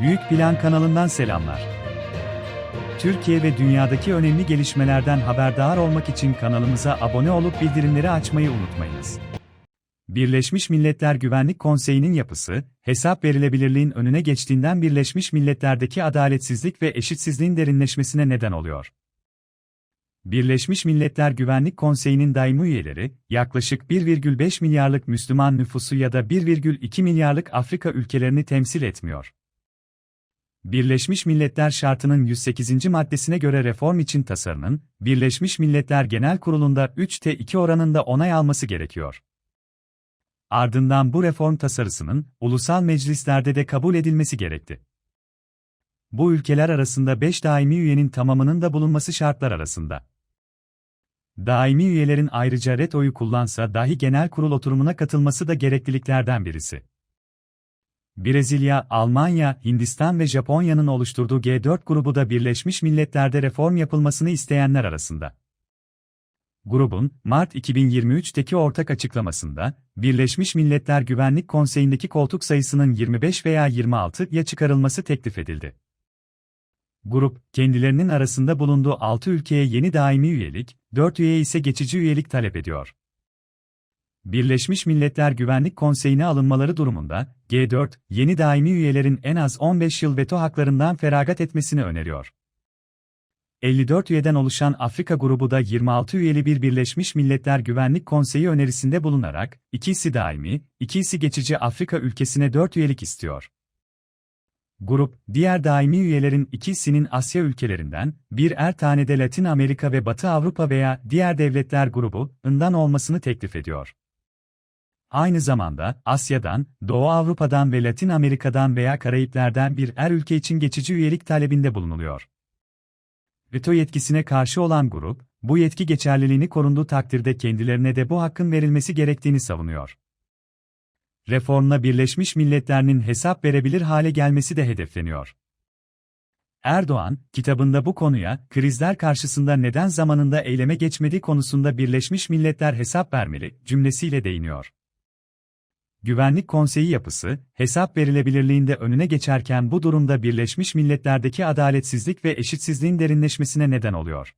Büyük Plan kanalından selamlar. Türkiye ve dünyadaki önemli gelişmelerden haberdar olmak için kanalımıza abone olup bildirimleri açmayı unutmayınız. Birleşmiş Milletler Güvenlik Konseyi'nin yapısı, hesap verilebilirliğin önüne geçtiğinden Birleşmiş Milletler'deki adaletsizlik ve eşitsizliğin derinleşmesine neden oluyor. Birleşmiş Milletler Güvenlik Konseyi'nin daimi üyeleri, yaklaşık 1,5 milyarlık Müslüman nüfusu ya da 1,2 milyarlık Afrika ülkelerini temsil etmiyor. Birleşmiş Milletler Şartı'nın 108. maddesine göre reform için tasarının, Birleşmiş Milletler Genel Kurulu'nda 3'te 2 oranında onay alması gerekiyor. Ardından bu reform tasarısının, ulusal meclislerde de kabul edilmesi gerekti. Bu ülkeler arasında 5 daimi üyenin tamamının da bulunması şartlar arasında. Daimi üyelerin ayrıca ret oyu kullansa dahi genel kurul oturumuna katılması da gerekliliklerden birisi. Brezilya, Almanya, Hindistan ve Japonya'nın oluşturduğu G4 grubu da Birleşmiş Milletler'de reform yapılmasını isteyenler arasında. Grubun, Mart 2023'teki ortak açıklamasında, Birleşmiş Milletler Güvenlik Konseyi'ndeki koltuk sayısının 25 veya 26'ya çıkarılması teklif edildi. Grup, kendilerinin arasında bulunduğu 6 ülkeye yeni daimi üyelik, 4 üyeye ise geçici üyelik talep ediyor. Birleşmiş Milletler Güvenlik Konseyi'ne alınmaları durumunda, G4, yeni daimi üyelerin en az 15 yıl veto haklarından feragat etmesini öneriyor. 54 üyeden oluşan Afrika grubu da 26 üyeli bir Birleşmiş Milletler Güvenlik Konseyi önerisinde bulunarak, ikisi daimi, ikisi geçici Afrika ülkesine 4 üyelik istiyor. Grup, diğer daimi üyelerin ikisinin Asya ülkelerinden, bir er tane de Latin Amerika ve Batı Avrupa veya diğer devletler grubu,'ından olmasını teklif ediyor. Aynı zamanda, Asya'dan, Doğu Avrupa'dan ve Latin Amerika'dan veya Karayipler'den bir er ülke için geçici üyelik talebinde bulunuluyor. Veto yetkisine karşı olan grup, bu yetki geçerliliğini korunduğu takdirde kendilerine de bu hakkın verilmesi gerektiğini savunuyor. Reformla Birleşmiş Milletler'in hesap verebilir hale gelmesi de hedefleniyor. Erdoğan, kitabında bu konuya, krizler karşısında neden zamanında eyleme geçmediği konusunda Birleşmiş Milletler hesap vermeli cümlesiyle değiniyor. Güvenlik Konseyi yapısı, hesap verilebilirliğinde önüne geçerken bu durumda Birleşmiş Milletler'deki adaletsizlik ve eşitsizliğin derinleşmesine neden oluyor.